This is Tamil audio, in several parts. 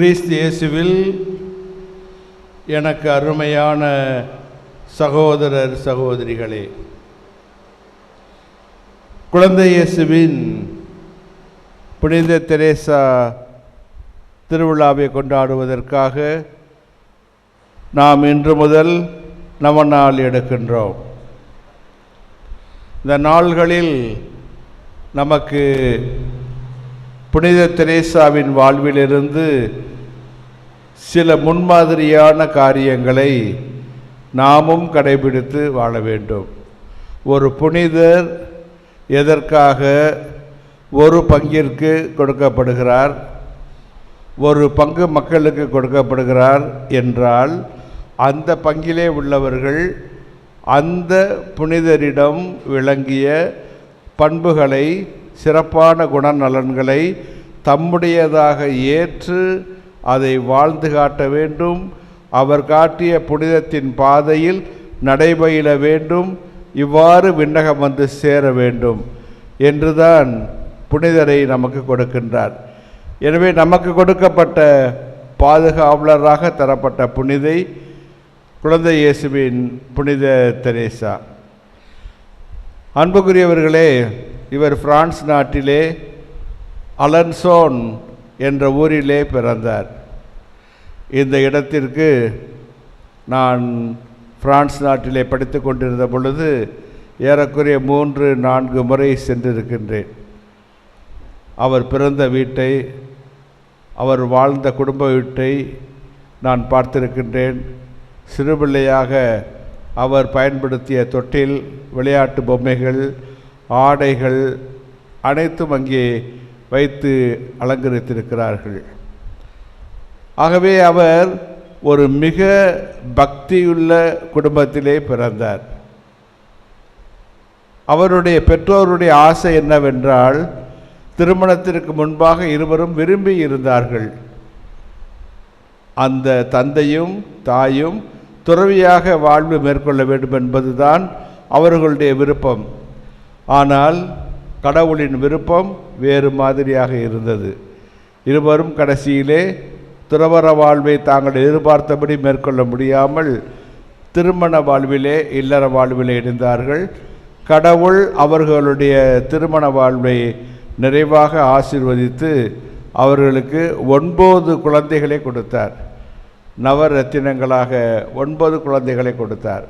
கிறிஸ்து இயேசுவில் எனக்கு அருமையான சகோதரர் சகோதரிகளே குழந்தை இயேசுவின் புனித தெரேசா திருவிழாவை கொண்டாடுவதற்காக நாம் இன்று முதல் நவநாள் எடுக்கின்றோம். இந்த நாள்களில் நமக்கு புனித தெரேசாவின் வாழ்விலிருந்து சில முன்மாதிரியான காரியங்களை நாமும் கடைபிடித்து வாழ வேண்டும். ஒரு புனிதர் எதற்காக ஒரு பங்கிற்கு கொடுக்கப்படுகிறார்? ஒரு பங்கு மக்களுக்கு கொடுக்கப்படுகிறார் என்றால் அந்த பங்கிலே உள்ளவர்கள் அந்த புனிதரிடம் விளங்கிய பண்புகளை சிறப்பான குணநலன்களை தம்முடையதாக ஏற்று அதை வாழ்ந்து காட்ட வேண்டும். அவர் காட்டிய புனிதத்தின் பாதையில் நடைபயில வேண்டும். இவ்வாறு விண்ணகம் வந்து சேர வேண்டும் என்றுதான் புனிதரை நமக்கு கொடுக்கின்றார். எனவே நமக்கு கொடுக்கப்பட்ட பாதுகாவலராக தரப்பட்ட புனிதை குழந்தை இயேசுவின் புனித தெரேசா. அன்புக்குரியவர்களே இவர் பிரான்ஸ் நாட்டிலே அலன்சோன் என்ற ஊரிலே பிறந்தார். இந்த இடத்திற்கு நான் பிரான்ஸ் நாட்டிலே படித்து கொண்டிருந்த பொழுது ஏறக்குறைய மூன்று நான்கு முறை சென்றிருக்கின்றேன். அவர் பிறந்த வீட்டை அவர் வாழ்ந்த குடும்ப வீட்டை நான் பார்த்திருக்கின்றேன். சிறுபிள்ளையாக அவர் பயன்படுத்திய தொட்டில் விளையாட்டு பொம்மைகள் ஆடைகள் அனைத்தும் அங்கே வைத்து அலங்கரித்திருக்கிறார்கள். ஆகவே அவர் ஒரு மிக பக்தியுள்ள குடும்பத்திலே பிறந்தார். அவருடைய பெற்றோருடைய ஆசை என்னவென்றால் திருமணத்திற்கு முன்பாக இருவரும் விரும்பி இருந்தார்கள். அந்த தந்தையும் தாயும் துறவியாக வாழ்வு மேற்கொள்ள வேண்டும் என்பதுதான் அவர்களுடைய விருப்பம். ஆனால் கடவுளின் விருப்பம் வேறு மாதிரியாக இருந்தது. இருவரும் கடைசியிலே துறவர வாழ்வை தாங்கள் எதிர்பார்த்தபடி மேற்கொள்ள முடியாமல் திருமண வாழ்விலே இல்லற வாழ்விலே இணைந்தார்கள். கடவுள் அவர்களுடைய திருமண வாழ்வை நிறைவாக ஆசிர்வதித்து அவர்களுக்கு ஒன்பது குழந்தைகளை கொடுத்தார். நவரத்தினங்களாக ஒன்பது குழந்தைகளை கொடுத்தார்.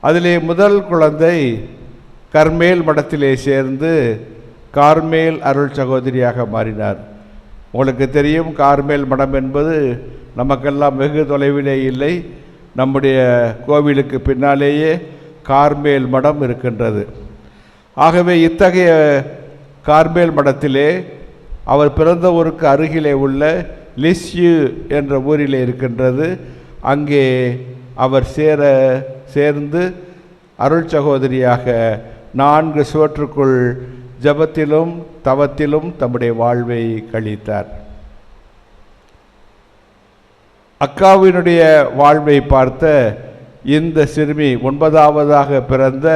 அதிலே முதல் குழந்தை கர்மேல் மடத்திலே சேர்ந்து கார்மேல் அருள் சகோதரியாக மாறினார். உங்களுக்கு தெரியும் கார்மேல் மடம் என்பது நமக்கெல்லாம் வெகு தொலைவிலே இல்லை. நம்முடைய கோவிலுக்கு பின்னாலேயே கார்மேல் மடம் இருக்கின்றது. ஆகவே இத்தகைய கார்மேல் மடத்திலே அவர் பிறந்த ஊருக்கு அருகிலே உள்ள லிஸ்யூ என்ற ஊரிலே இருக்கின்றது. அங்கே அவர் சேர சேர்ந்து அருள் சகோதரியாக நான்கு சுவற்றுக்குள் ஜபத்திலும் தவத்திலும் தம்முடைய வாழ்வை கழித்தார். அக்காவினுடைய வாழ்வை பார்த்த இந்த சிறுமி ஒன்பதாவதாக பிறந்த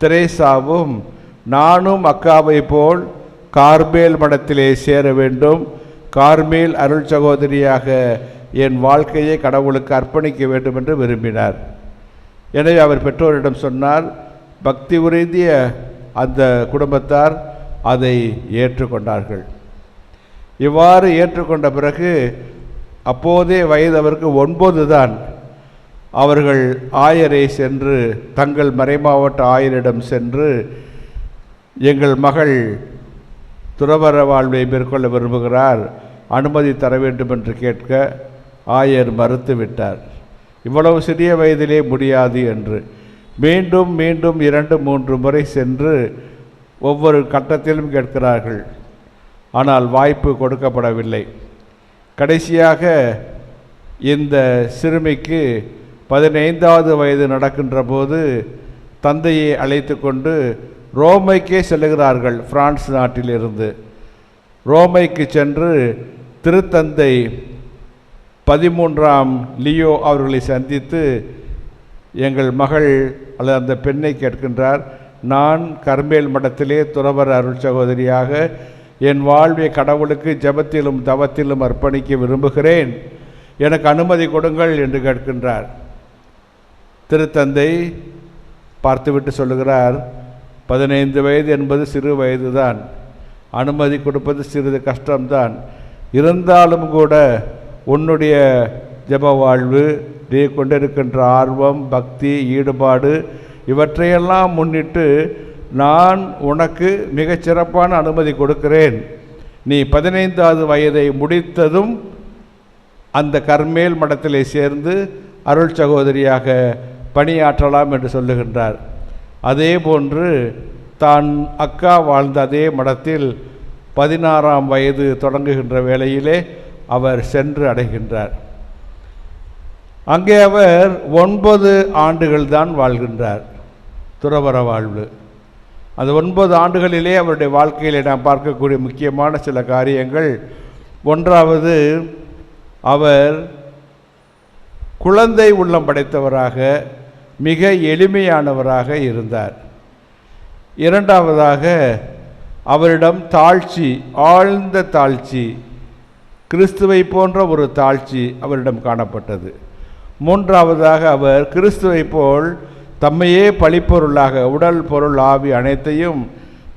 திரேசாவும் நானும் அக்காவை போல் கார்மேல் மடத்திலே சேர வேண்டும் கார்மேல் அருள் சகோதரியாக என் வாழ்க்கையை கடவுளுக்கு அர்ப்பணிக்க வேண்டும் என்று விரும்பினார். எனவே அவர் பெற்றோரிடம் சொன்னார் பக்தி உறைந்திய அந்த குடும்பத்தார் அதை ஏற்றுக்கொண்டார்கள். இவ்வாறு ஏற்றுக்கொண்ட பிறகு அப்போதே வயது அவருக்கு ஒன்பது தான். அவர்கள் ஆயரை சென்று தங்கள் மறைமாவட்ட ஆயரிடம் சென்று எங்கள் மகள் துறவர வாழ்வை மேற்கொள்ள விரும்புகிறார் அனுமதி தர வேண்டும் என்று கேட்க ஆயர் மறுத்துவிட்டார் இவ்வளவு சிறிய வயதிலே முடியாது என்று மீண்டும் மீண்டும் இரண்டு மூன்று முறை சென்று ஒவ்வொரு கட்டத்திலும் கேட்கிறார்கள். ஆனால் வாய்ப்பு கொடுக்கப்படவில்லை. கடைசியாக இந்த சிறுமிக்கு பதினைந்தாவது வயது நடக்கின்ற போது தந்தையை அழைத்து கொண்டு ரோமைக்கே செல்லுகிறார்கள் பிரான்ஸ் நாட்டிலிருந்து. ரோமைக்கு சென்று திருத்தந்தை பதிமூன்றாம் லியோ அவர்களை சந்தித்து எங்கள் மகள் அல்லது அந்த பெண்ணை கேட்கின்றார் நான் கர்மேல் மடத்திலே துறவர் அருள் சகோதரியாக என் வாழ்வை கடவுளுக்கு ஜெபத்திலும் தவத்திலும் அர்ப்பணிக்க விரும்புகிறேன். எனக்கு அனுமதி கொடுங்கள் என்று கேட்கின்றார். திருத்தந்தை பார்த்துவிட்டு சொல்லுகிறார் பதினைந்து வயது என்பது சிறு வயதுதான். அனுமதி கொடுப்பது சிறிது கஷ்டம்தான். இருந்தாலும் கூட உன்னுடைய ஜெப வாழ்வு நீ கொண்டிருக்கின்ற ஆர்வம் பக்தி ஈடுபாடு இவற்றையெல்லாம் முன்னிட்டு நான் உனக்கு மிகச்சிறப்பான அனுமதி கொடுக்கிறேன். நீ பதினைந்தாவது வயதை முடித்ததும் அந்த கர்மேல் மடத்திலே சேர்ந்து அருள் சகோதரியாக பணியாற்றலாம் என்று சொல்லுகின்றார். அதே போன்று தான் அக்கா வாழ்ந்த அதே மடத்தில் பதினாறாம் வயது தொடங்குகின்ற வேளையிலே அவர் சென்று அடைகின்றார். அங்கே அவர் ஒன்பது ஆண்டுகள் தான் வாழ்கின்றார். துறவர வாழ்வு. அந்த ஒன்பது ஆண்டுகளிலே அவருடைய வாழ்க்கையில் நாம் பார்க்கக்கூடிய முக்கியமான சில காரியங்கள். ஒன்றாவது அவர் குழந்தை உள்ளம் படைத்தவராக மிக எளிமையானவராக இருந்தார். இரண்டாவதாக அவரிடம் தாழ்ச்சி ஆழ்ந்த தாழ்ச்சி கிறிஸ்துவை போன்ற ஒரு தாழ்ச்சி அவரிடம் காணப்பட்டது. மூன்றாவதாக அவர் கிறிஸ்துவை போல் தம்மையே பழிப்பொருளாக உடல் பொருள் ஆவி அனைத்தையும்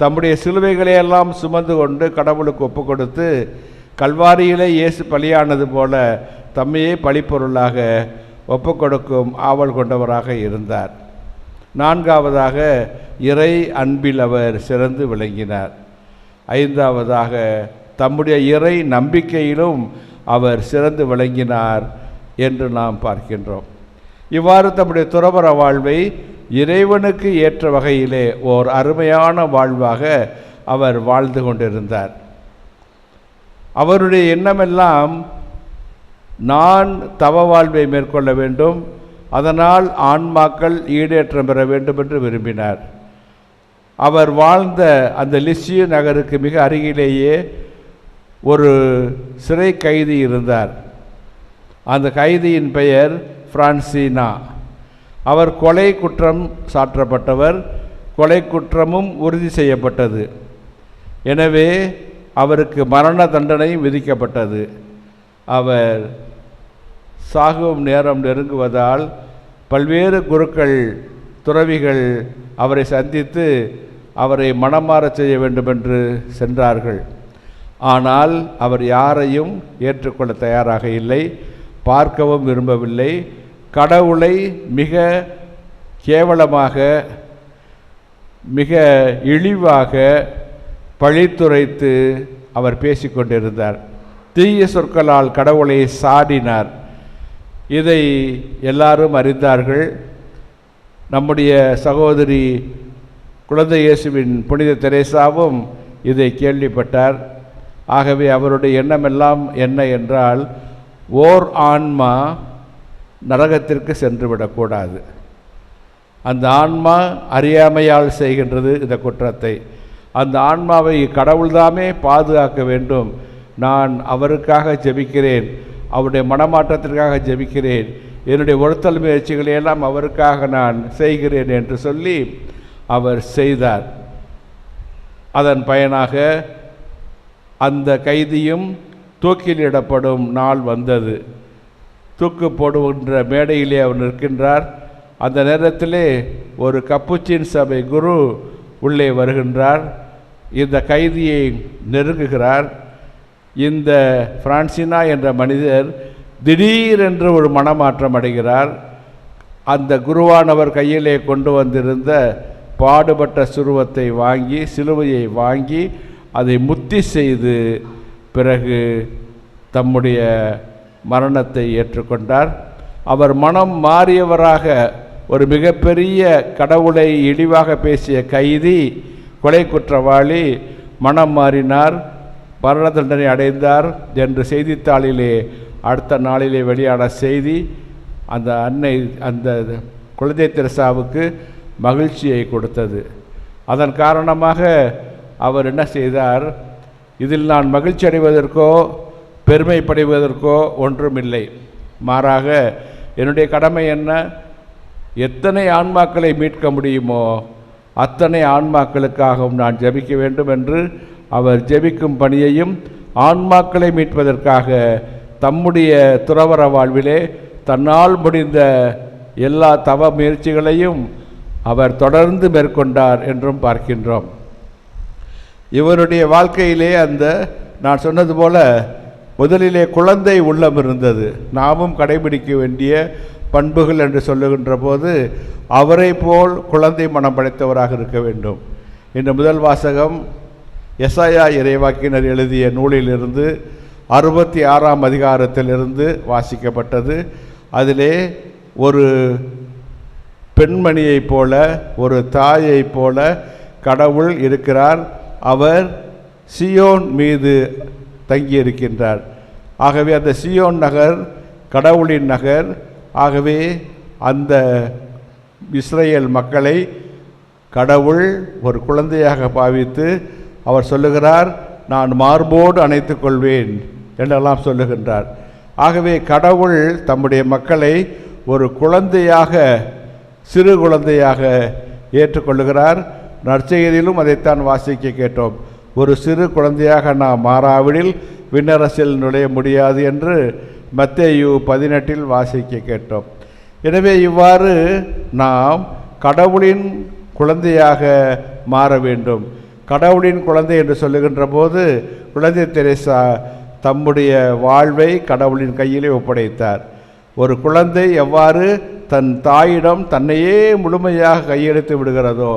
தம்முடைய சிலுவைகளை எல்லாம் சுமந்து கொண்டு கடவுளுக்கு ஒப்பு கொடுத்து கல்வாரியிலே இயேசு பலியானது போல தம்மையே பழிப்பொருளாக ஒப்பு கொடுக்கும் ஆவல் கொண்டவராக இருந்தார். நான்காவதாக இறை அன்பில் அவர் சிறந்து விளங்கினார். ஐந்தாவதாக தம்முடைய இறை நம்பிக்கையிலும் அவர் சிறந்து விளங்கினார். என்று நாம் பார்க்கின்றோம். இவ்வாறு தம்முடைய துறவர வாழ்வை இறைவனுக்கு ஏற்ற வகையிலே ஓர் அருமையான வாழ்வாக அவர் வாழ்ந்து கொண்டிருந்தார். அவருடைய எண்ணமெல்லாம் நான் தவ வாழ்வை மேற்கொள்ள வேண்டும் அதனால் ஆன்மாக்கள் ஈடேற்றம் பெற வேண்டும் என்று விரும்பினார். அவர் வாழ்ந்த அந்த லிசியு நகருக்கு மிக அருகிலேயே ஒரு சிறை கைதி இருந்தார். அந்த கைதியின் பெயர் பிரான்சினா. அவர் கொலை குற்றம் சாற்றப்பட்டவர் கொலை குற்றமும் உறுதி செய்யப்பட்டது. எனவே அவருக்கு மரண தண்டனை விதிக்கப்பட்டது. அவர் சாகும் நேரம் நெருங்குவதால் பல்வேறு குருக்கள் துறவிகள் அவரை சந்தித்து அவரை மனமாறச் செய்ய வேண்டுமென்று சென்றார்கள். ஆனால் அவர் யாரையும் ஏற்றுக்கொள்ள தயாராக இல்லை. பார்க்கவும் விரும்பவில்லை. கடவுளை மிக கேவலமாக மிக இழிவாக பழித்துரைத்து அவர் பேசிக்கொண்டிருந்தார். தீய சொற்களால் கடவுளை சாடினார். இதை எல்லாரும் அறிந்தார்கள். நம்முடைய சகோதரி குழந்தை இயேசுவின் புனித தெரேசாவும் இதை கேள்விப்பட்டார். ஆகவே அவருடைய எண்ணமெல்லாம் என்ன என்றால் ஓர் ஆன்மா நரகத்திற்கு சென்று விடக்கூடாது அந்த ஆன்மா அறியாமையால் செய்கின்றது இந்த குற்றத்தை. அந்த ஆன்மாவை கடவுள்தாமே பாதுகாக்க வேண்டும். நான் அவருக்காக ஜெபிக்கிறேன். அவருடைய மனமாற்றத்திற்காக ஜெபிக்கிறேன். என்னுடைய ஒருத்தல் முயற்சிகளை எல்லாம் அவருக்காக நான் செய்கிறேன் என்று சொல்லி அவர் செய்தார். அதன் பயனாக அந்த கைதியும் தூக்கிலிடப்படும் நாள் வந்தது. தூக்கு போடுகின்ற மேடையிலே அவர் நிற்கின்றார். அந்த நேரத்திலே ஒரு கப்புச்சின் சபை குரு உள்ளே வருகின்றார். இந்த கைதியை நெருங்குகிறார். இந்த பிரான்சினா என்ற மனிதர் திடீரென்று ஒரு மனமாற்றம் அடைகிறார். அந்த குருவானவர் கையிலே கொண்டு வந்திருந்த பாடுபட்ட சுருவத்தை வாங்கி சிலுவையை வாங்கி அதை முத்தி செய்து பிறகு தம்முடைய மரணத்தை ஏற்றுக்கொண்டார். அவர் மனம் மாறியவராக ஒரு மிகப்பெரிய கடவுளை இழிவாக பேசிய கைதி கொலை குற்றவாளி மனம் மாறினார் மரண தண்டனை அடைந்தார் என்று செய்தித்தாளிலே அடுத்த நாளிலே வெளியான செய்தி அந்த அன்னை அந்த குழந்தை தெரசாவுக்கு மகிழ்ச்சியை கொடுத்தது. அதன் காரணமாக அவர் என்ன செய்தார்? இதில் நான் மகிழ்ச்சி அடைவதற்கோ பெருமைப்படைவதற்கோ ஒன்றுமில்லை. மாறாக என்னுடைய கடமை என்ன? எத்தனை ஆன்மாக்களை மீட்க முடியுமோ அத்தனை ஆன்மாக்களுக்காகவும் நான் ஜெபிக்க வேண்டும் என்று அவர் ஜெபிக்கும் பணியையும் ஆன்மாக்களை மீட்பதற்காக தம்முடைய துறவற வாழ்விலே தன்னால் முடிந்த எல்லா தவ முயற்சிகளையும் அவர் தொடர்ந்து மேற்கொண்டார் என்றும் பார்க்கின்றோம். இவருடைய வாழ்க்கையிலே அந்த நான் சொன்னது போல முதலிலே குழந்தை உள்ளம் இருந்தது. நாமும் கடைபிடிக்க வேண்டிய பண்புகள் என்று சொல்லுகின்ற போது அவரை போல் குழந்தை மனம் படைத்தவராக இருக்க வேண்டும். இந்த முதல் வாசகம் எஸ்ஐயா இறைவாக்கினர் எழுதிய நூலிலிருந்து அறுபத்தி ஆறாம் அதிகாரத்திலிருந்து வாசிக்கப்பட்டது. அதிலே ஒரு பெண்மணியைப் போல ஒரு தாயைப் போல கடவுள் இருக்கிறார். அவர் சியோன் மீது தங்கியிருக்கின்றார். ஆகவே அந்த சியோன் நகர் கடவுளின் நகர் ஆகவே அந்த இஸ்ரேல் மக்களை கடவுள் ஒரு குழந்தையாக பாவித்து அவர் சொல்லுகிறார் நான் மார்போடு அணைத்து கொள்வேன் என்றெல்லாம் சொல்லுகின்றார். ஆகவே கடவுள் தம்முடைய மக்களை ஒரு குழந்தையாக சிறு குழந்தையாக ஏற்றுக்கொள்ளுகிறார். நற்செய்தியிலும் அதைத்தான் வாசிக்க கேட்டோம். ஒரு சிறு குழந்தையாக நாம் மாறாவிடில் விண்ணரசில் நுழைய முடியாது என்று மத்தேயு பதினெட்டில் வாசிக்க கேட்டோம். எனவே இவ்வாறு நாம் கடவுளின் குழந்தையாக மாற வேண்டும். கடவுளின் குழந்தை என்று சொல்லுகின்ற போது குழந்தை தெரேசா தம்முடைய வாழ்வை கடவுளின் கையிலே ஒப்படைத்தார். ஒரு குழந்தை எவ்வாறு தன் தாயிடம் தன்னையே முழுமையாக கையெழுத்து விடுகிறதோ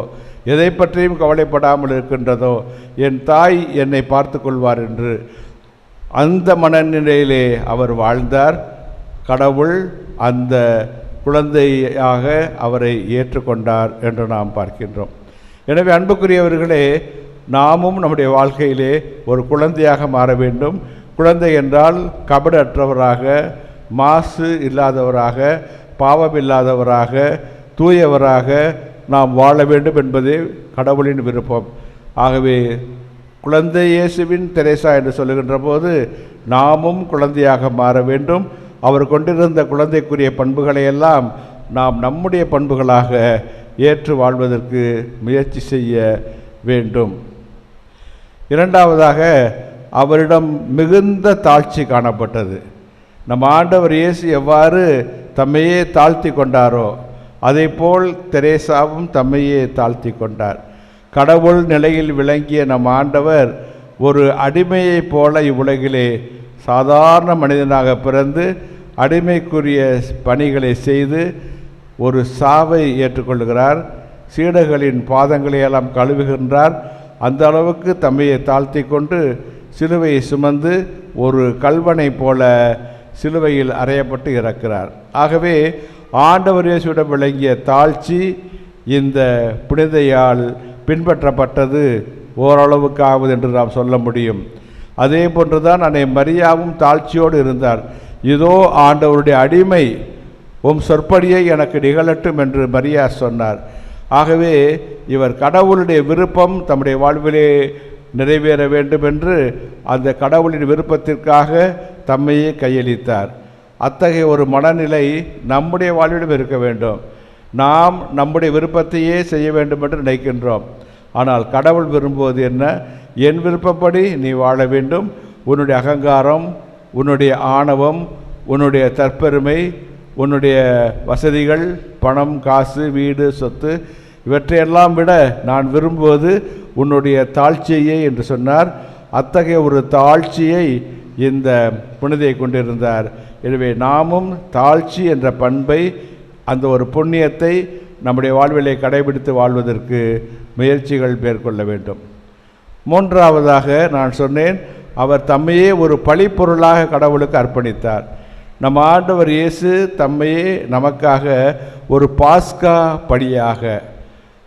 எதை பற்றியும் கவலைப்படாமல் இருக்கின்றதோ என் தாய் என்னை பார்த்து கொள்வார் என்று அந்த மனநிலையிலே அவர் வாழ்ந்தார். கடவுள் அந்த குழந்தையாக அவரை ஏற்றுக்கொண்டார் என்று நாம் பார்க்கின்றோம். எனவே அன்புக்குரியவர்களே நாமும் நம்முடைய வாழ்க்கையிலே ஒரு குழந்தையாக மாற வேண்டும். குழந்தை என்றால் கபடற்றவராக மாசு இல்லாதவராக பாவம் இல்லாதவராக தூயவராக நாம் வாழ வேண்டும் என்பதே கடவுளின் விருப்பம். ஆகவே குழந்தை இயேசுவின் தெரேசா என்று சொல்லுகின்ற போது நாமும் குழந்தையாக மாற வேண்டும். அவர் கொண்டிருந்த குழந்தைக்குரிய பண்புகளை எல்லாம் நாம் நம்முடைய பண்புகளாக ஏற்று வாழ்வதற்கு முயற்சி செய்ய வேண்டும். இரண்டாவதாக அவரிடம் மிகுந்த தாழ்ச்சி காணப்பட்டது. நம் ஆண்டவர் இயேசு எவ்வாறு தம்மையே தாழ்த்தி கொண்டாரோ அதேபோல் தெரேசாவும் தம்மையே தாழ்த்தி கொண்டார் கடவுள் நிலையில் விளங்கிய நம் ஆண்டவர் ஒரு அடிமையைப் போல இவ்வுலகிலே சாதாரண மனிதனாக பிறந்து அடிமைக்குரிய பணிகளை செய்து ஒரு சாவை ஏற்றுக்கொள்கிறார். சீடர்களின் பாதங்களை எல்லாம் கழுவுகின்றார். அந்த அளவுக்கு தம்மையை தாழ்த்தி கொண்டு சிலுவையை சுமந்து ஒரு கல்வனை போல சிலுவையில் அறையப்பட்டு இறக்கிறார். ஆகவே ஆண்டவர் இயேசுவிடம் விளங்கிய தாழ்ச்சி இந்த புனிதையால் பின்பற்றப்பட்டது ஓரளவுக்காவது என்று நாம் சொல்ல முடியும். அதே போன்றுதான் அன்னை மரியாவும் தாழ்ச்சியோடு இருந்தார். இதோ ஆண்டவருடைய அடிமை உம் சொற்படியை எனக்கு நிகழட்டும் என்று மரியா சொன்னார். ஆகவே இவர் கடவுளுடைய விருப்பம் தம்முடைய வாழ்விலே நிறைவேற வேண்டும் என்று அந்த கடவுளின் விருப்பத்திற்காக தம்மையே கையளித்தார். அத்தகைய ஒரு மனநிலை நம்முடைய வாழ்விடம் இருக்க வேண்டும். நாம் நம்முடைய விருப்பத்தையே செய்ய வேண்டும் என்று நினைக்கின்றோம். ஆனால் கடவுள் விரும்புவது என்ன? என் விருப்பப்படி நீ வாழ வேண்டும். உன்னுடைய அகங்காரம் உன்னுடைய ஆணவம் உன்னுடைய தற்பெருமை உன்னுடைய வசதிகள் பணம் காசு வீடு சொத்து இவற்றையெல்லாம் விட நான் விரும்புவது உன்னுடைய தாழ்ச்சியே என்று சொன்னார். அத்தகைய ஒரு தாழ்ச்சியை இந்த புனிதை கொண்டிருந்தார். எனவே நாமும் தாழ்ச்சி என்ற பண்பை அந்த ஒரு புண்ணியத்தை நம்முடைய வாழ்விலை கடைபிடித்து வாழ்வதற்கு முயற்சிகள் மேற்கொள்ள வேண்டும். மூன்றாவதாக நான் சொன்னேன் அவர் தம்மையே ஒரு பழிப்பொருளாக கடவுளுக்கு அர்ப்பணித்தார். நம் ஆண்டவர் இயேசு தம்மையே நமக்காக ஒரு பாஸ்கா படியாக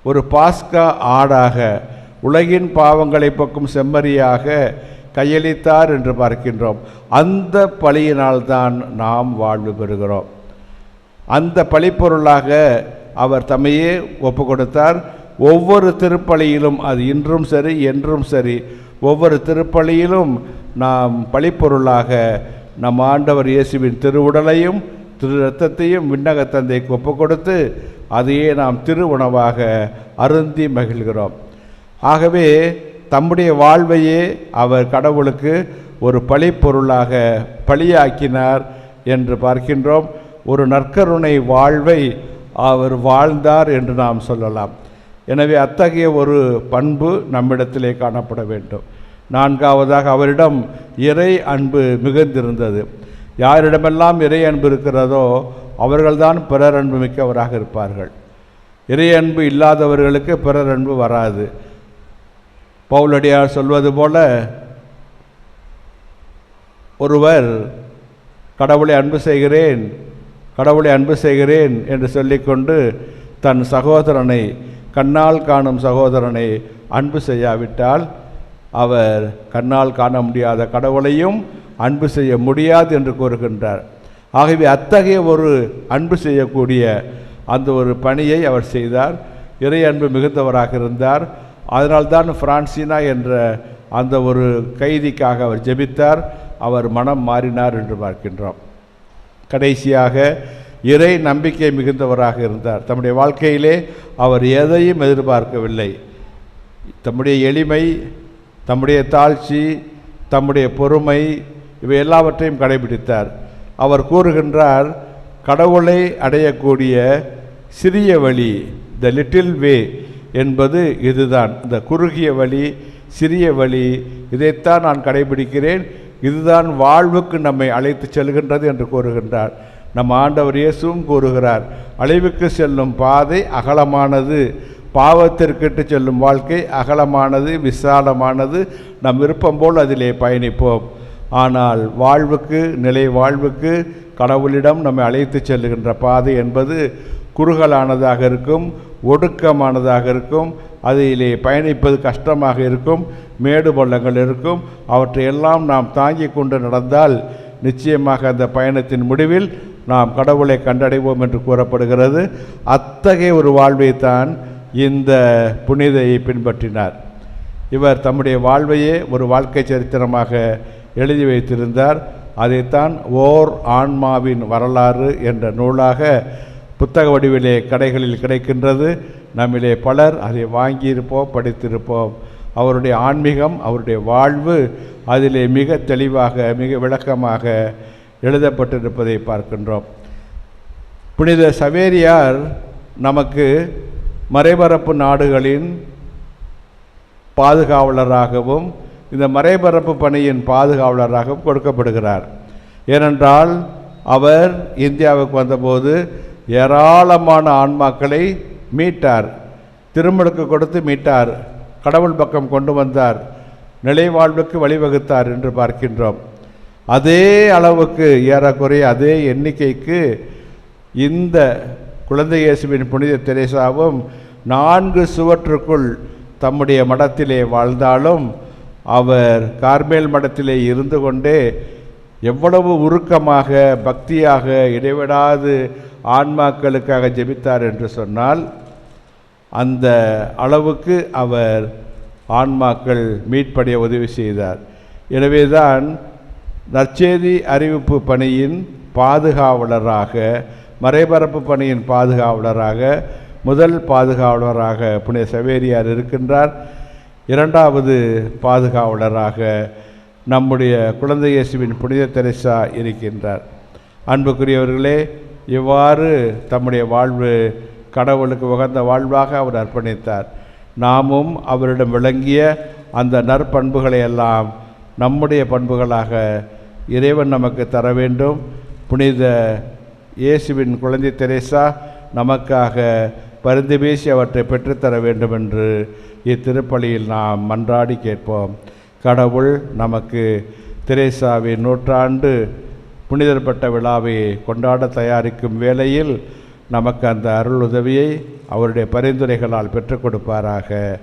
ஒரு பாஸ்கா ஆடாக உலகின் பாவங்களை போக்கும் செம்மறியாக கையளித்தார் என்று பார்க்கின்றோம். அந்த பழியினால்தான் நாம் வாழ்வு பெறுகிறோம். அந்த பழிப்பொருளாக அவர் தம்மையே ஒப்பு கொடுத்தார் ஒவ்வொரு திருப்பலியிலும் அது இன்றும் சரி என்றும் சரி ஒவ்வொரு திருப்பலியிலும் நாம் பழிப்பொருளாக நம் ஆண்டவர் இயேசுவின் திருவுடலையும் திரு ரத்தத்தையும் விண்ணக தந்தைக்கு ஒப்பு கொடுத்து அதையே நாம் திரு உணவாக அருந்தி மகிழ்கிறோம். ஆகவே தம்முடைய வாழ்வையே அவர் கடவுளுக்கு ஒரு பழிப்பொருளாக பழியாக்கினார் என்று பார்க்கின்றோம். ஒரு நற்கருணை வாழ்வை அவர் வாழ்ந்தார் என்று நாம் சொல்லலாம். எனவே அத்தகைய ஒரு பண்பு நம்மிடத்திலே காணப்பட வேண்டும். நான்காவதாக அவரிடம் இறை அன்பு மிகுந்திருந்தது. யாரிடமெல்லாம் இறை அன்பு இருக்கிறதோ அவர்கள்தான் பிறர் அன்பு மிக்கவராக இருப்பார்கள். இறை அன்பு இல்லாதவர்களுக்கு பிறர் அன்பு வராது. பவுலடியார் சொல்வது போல ஒருவர் கடவுளை அன்பு செய்கிறேன் கடவுளை அன்பு செய்கிறேன் என்று சொல்லிக்கொண்டு தன் சகோதரனை கண்ணால் காணும் சகோதரனை அன்பு செய்யாவிட்டால் அவர் கண்ணால் காண முடியாத கடவுளையும் அன்பு செய்ய முடியாது என்று கூறுகின்றார். ஆகவே அத்தகைய ஒரு அன்பு செய்யக்கூடிய அந்த ஒரு பணியை அவர் செய்தார். இறை அன்பு மிகுந்தவராக இருந்தார். அதனால்தான் பிரான்சினா என்ற அந்த ஒரு கைதிக்காக அவர் ஜெபித்தார். அவர் மனம் மாறினார் என்று பார்க்கின்றோம். கடைசியாக இறை நம்பிக்கை மிகுந்தவராக இருந்தார். தம்முடைய வாழ்க்கையிலே அவர் எதையும் எதிர்பார்க்கவில்லை. தம்முடைய எளிமை தம்முடைய தாழ்ச்சி தம்முடைய பொறுமை இவை எல்லாவற்றையும் கடைபிடித்தார். அவர் கூறுகின்றார் கடவுளை அடையக்கூடிய சிறிய வழி த லிட்டில் வே என்பது இதுதான். இந்த குறுகிய வழி சிறிய வழி இதைத்தான் நான் கடைபிடிக்கிறேன். இதுதான் வாழ்வுக்கு நம்மை அழைத்து செல்கின்றது என்று கூறுகின்றார். நம் ஆண்டவர் இயேசுவும் கூறுகிறார் அழிவுக்கு செல்லும் பாதை அகலமானது பாவத்திற்கிட்டு செல்லும் வாழ்க்கை அகலமானது விசாலமானது. நம் விருப்பம் போல் அதிலே பயணிப்போம். ஆனால் வாழ்வுக்கு நிலை வாழ்வுக்கு கடவுளிடம் நம்மை அழைத்து செல்லுகின்ற பாதை என்பது குறுகலானதாக இருக்கும். ஒடுக்கமானதாக இருக்கும். அதிலே பயணிப்பது கஷ்டமாக இருக்கும். மேடு பள்ளங்கள் இருக்கும். அவற்றையெல்லாம் நாம் தாங்கி கொண்டு நடந்தால் நிச்சயமாக அந்த பயணத்தின் முடிவில் நாம் கடவுளை கண்டடைவோம் என்று கூறப்படுகிறது. அத்தகைய ஒரு வாழ்வை தான் இந்த புனிதையை பின்பற்றினார். இவர் தம்முடைய வாழ்வையே ஒரு வாழ்க்கை சரித்திரமாக எழுதி வைத்திருந்தார். அதைத்தான் ஓர் ஆன்மாவின் வரலாறு என்ற நூலாக புத்தக வடிவிலே கடைகளில் கிடைக்கின்றது. நம்மிலே பலர் அதை வாங்கியிருப்போம் படித்திருப்போம். அவருடைய ஆன்மீகம் அவருடைய வாழ்வு அதிலே மிக தெளிவாக மிக விளக்கமாக எழுதப்பட்டிருப்பதை பார்க்கின்றோம். புனித சவேரியார் நமக்கு மறைபரப்பு நாடுகளின் பாதுகாவலராகவும் இந்த மறைபரப்பு பணியின் பாதுகாவலராகவும் கொடுக்கப்படுகிறார். ஏனென்றால் அவர் இந்தியாவுக்கு வந்தபோது ஏராளமான ஆன்மாக்களை மீட்டார். திருமணக்கு கொடுத்து மீட்டார். கடவுள் பக்கம் கொண்டு வந்தார். நிலைவாழ்வுக்கு வழிவகுத்தார் என்று பார்க்கின்றோம். அதே அளவுக்கு ஏறக்குறைய அதே எண்ணிக்கைக்கு இந்த குழந்தை இயேசுவின் புனித தெரேசாவும் நான்கு சுவற்றுக்குள் தம்முடைய மடத்திலே வாழ்ந்தாலும் அவர் கார்மேல் மடத்திலே இருந்து கொண்டே எவ்வளவு உருக்கமாக பக்தியாக இடைவிடாது ஆன்மாக்களுக்காக ஜெபித்தார் என்று சொன்னால் அந்த அளவுக்கு அவர் ஆன்மாக்கள் மீட்படைய உதவி செய்தார். எனவேதான் நற்செய்தி அறிவிப்பு பணியின் பாதுகாவலராக மறைபரப்பு பணியின் பாதுகாவலராக முதல் பாதுகாவலராக புனே சவேரியார் இருக்கின்றார். இரண்டாவது பாதுகாவலராக நம்முடைய குழந்தை இயேசுவின் புனித தெரசா இருக்கின்றார். அன்புக்குரியவர்களே இவ்வாறு தம்முடைய வாழ்வு கடவுளுக்கு உகந்த வாழ்வாக அவர் அர்ப்பணித்தார். நாமும் அவரிடம் விளங்கிய அந்த நற்பண்புகளை எல்லாம் நம்முடைய பண்புகளாக இறைவன் நமக்கு தர வேண்டும். புனித இயேசுவின் குழந்தை தெரேசா நமக்காக பரிந்து பேசி அவற்றை பெற்றுத்தர வேண்டும் என்று இத்திருப்பலியில் நாம் மன்றாடி கேட்போம். கடவுள் நமக்கு திரேசாவின் நூற்றாண்டு புனிதர்பட்ட விழாவை கொண்டாட தயாரிக்கும் வேளையில் நமக்கு அந்த அருள் உதவியை அவருடைய பரிந்துரைகளால் பெற்றுக் கொடுப்பாராக.